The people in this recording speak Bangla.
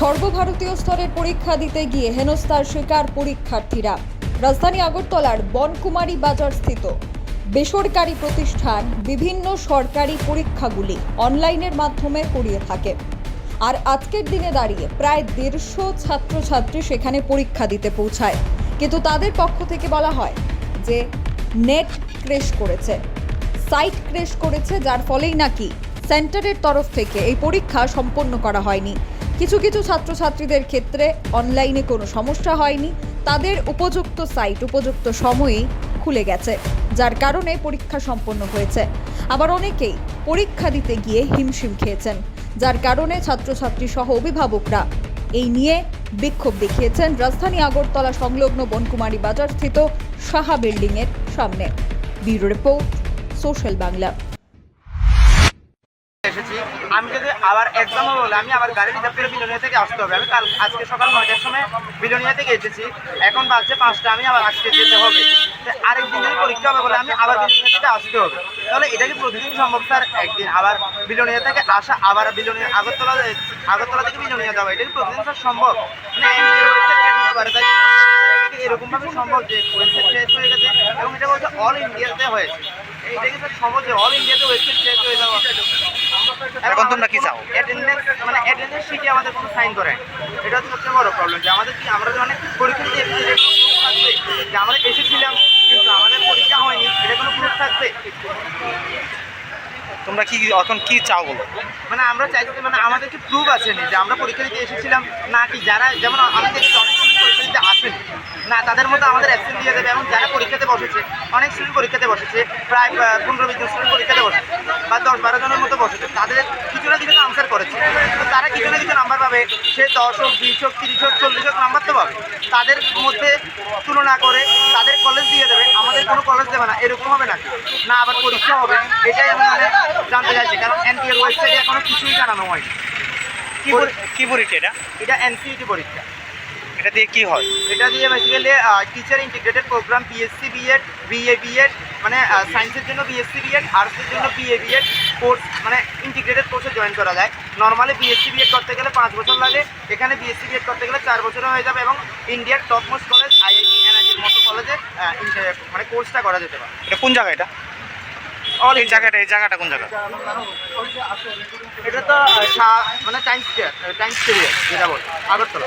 সর্বভারতীয় স্তরের পরীক্ষা দিতে গিয়ে হেনস্থার শিকার পরীক্ষার্থীরা। রাজধানী আগরতলার বনকুমারী বাজার স্থিত বেসরকারি প্রতিষ্ঠান বিভিন্ন সরকারি পরীক্ষাগুলি অনলাইনের মাধ্যমে করিয়ে থাকে। আর আজকের দিনে দাঁড়িয়ে প্রায় দেড়শো ছাত্রছাত্রী সেখানে পরীক্ষা দিতে পৌঁছায়। কিন্তু তাদের পক্ষ থেকে বলা হয় যে, নেট ক্রেশ করেছে। সাইট ক্রেশ করেছে, যার ফলেই নাকি সেন্টারের তরফ থেকে এই পরীক্ষা সম্পন্ন করা হয়নি। কিছু কিছু ছাত্রছাত্রীদের ক্ষেত্রে অনলাইনে কোনো সমস্যা হয়নি। তাদের উপযুক্ত সাইট উপযুক্ত সময়েই খুলে গেছে, যার কারণে পরীক্ষা সম্পন্ন হয়েছে। আবার অনেকেই পরীক্ষা দিতে গিয়ে হিমশিম খেয়েছেন, যার কারণে ছাত্রছাত্রী সহ অভিভাবকরা এই নিয়ে বিক্ষোভ দেখিয়েছেন রাজধানী আগরতলা সংলগ্ন বনকুমারী বাজার স্থিত সাহা বিল্ডিংয়ের সামনে। Bureau report, social Bangla. এসেছি। আমি যদি আবার এক্সাম বলে, আমি আবার গাড়ি রিজার্ভ করে বিলোনিয়া থেকে আসতে হবে। আমি কাল আজকে সকাল নয়টার সময় বিলোনিয়া থেকে এসেছি এখন বাজছে পাঁচটা, আমি আবার আজকে যেতে হবে। আরেকদিন যদি পরীক্ষা হবে বলে আমি আবার বিলোনিয়া থেকে আসতে হবে। তাহলে এটা কি প্রতিদিন সম্ভব, স্যার? একদিন আবার বিলোনিয়া থেকে আসা, আবার বিলোনিয়া আগরতলা আগরতলা থেকে বিলোনিয়া যাওয়া, এটা কি প্রতিদিন, স্যার, সম্ভব? মানে এবারে তাই এরকম ভাবে সম্ভব যে ওয়েবসাইট শেষ হয়ে গেছে? এবং এটা বলছে অল ইন্ডিয়াতে হয়েছে। এইটা কি, স্যার, সম্ভব যে অল ইন্ডিয়াতে ওয়েবসাইট শেষ হয়ে যাওয়া? এখন তোমরা কি চাও? অ্যাটেন্ডেন্স মানে অ্যাটেন্ডেন্স শিটে আমাদের কোনো সাইন করে এটা হচ্ছে সবচেয়ে বড় প্রবলেম যে আমাদের কি আমরা মানে পরীক্ষা যে আমরা এসেছিলাম কিন্তু আমাদের পরীক্ষা হয়নি এটা কোনো প্রুফ থাকবে? তোমরা কি এখন কি চাও বলো? মানে আমরা চাইছি মানে আমাদের কি প্রুফ আছে নি যে আমরা পরীক্ষা দিতে এসেছিলাম? না কি যারা যেমন আমি দেখছি অনেক স্টুডেন্ট পরীক্ষা দিতে আসেনি। না তাদের মধ্যে আমাদের অ্যাবসেন্ট দিয়ে দেবে এবং যারা পরীক্ষাতে বসেছে অনেক স্টুডেন্ট পরীক্ষাতে বসেছে প্রায় পনেরো বিশ স্টুডেন্ট পরীক্ষাতে বসেছে বা দশ বারো জনের মতো বসেছে। তাদের কিছু না কিছু আনসার করেছে। তো তারা কিছু না কিছু নাম্বার পাবে। সে দশ হোক বিশ হোক তিরিশ হোক চল্লিশ হোক নাম্বার তো পাবে। তাদের মধ্যে তুলনা করে তাদের কলেজ দিয়ে দেবে। আমাদের কোনো কলেজ দেবে না। এরকম হবে নাকি? না আবার পরীক্ষা হবে। এটাই আমি মানে জানতে চাইছি। কারণ এনটিএর ওয়েবসাইটে এখনও কিছুই জানানো হয়নি। কি পরীক্ষা এটা? এটা এনসিইটি পরীক্ষা। এটা দিয়ে কি হয়? এটা দিয়ে basically teacher integrated programme BSc BEd BA BEd মানে সায়েন্সের জন্য বিএসসি বিএড আর্টসের জন্য বিএ বিএড কোর্স মানে ইন্টিগ্রেটেড কোর্সে জয়েন করা যায়। নর্মালি বিএসসি বিএড করতে গেলে পাঁচ বছর লাগে এখানে বিএসসি বিএড করতে গেলে চার বছরে হয়ে যাবে এবং ইন্ডিয়ার টপ মোস্ট কলেজ আইআইটি এনআইটির মতো কলেজে মানে কোর্সটা করা যেতে পারে। এটা কোন জায়গায় এটা? অল এই জায়গাটা এই জায়গাটা কোন জায়গা? এটা তো মানে টাইম স্কোয়ার টাইম স্কোয়ার যেটা বলে আগরতলা।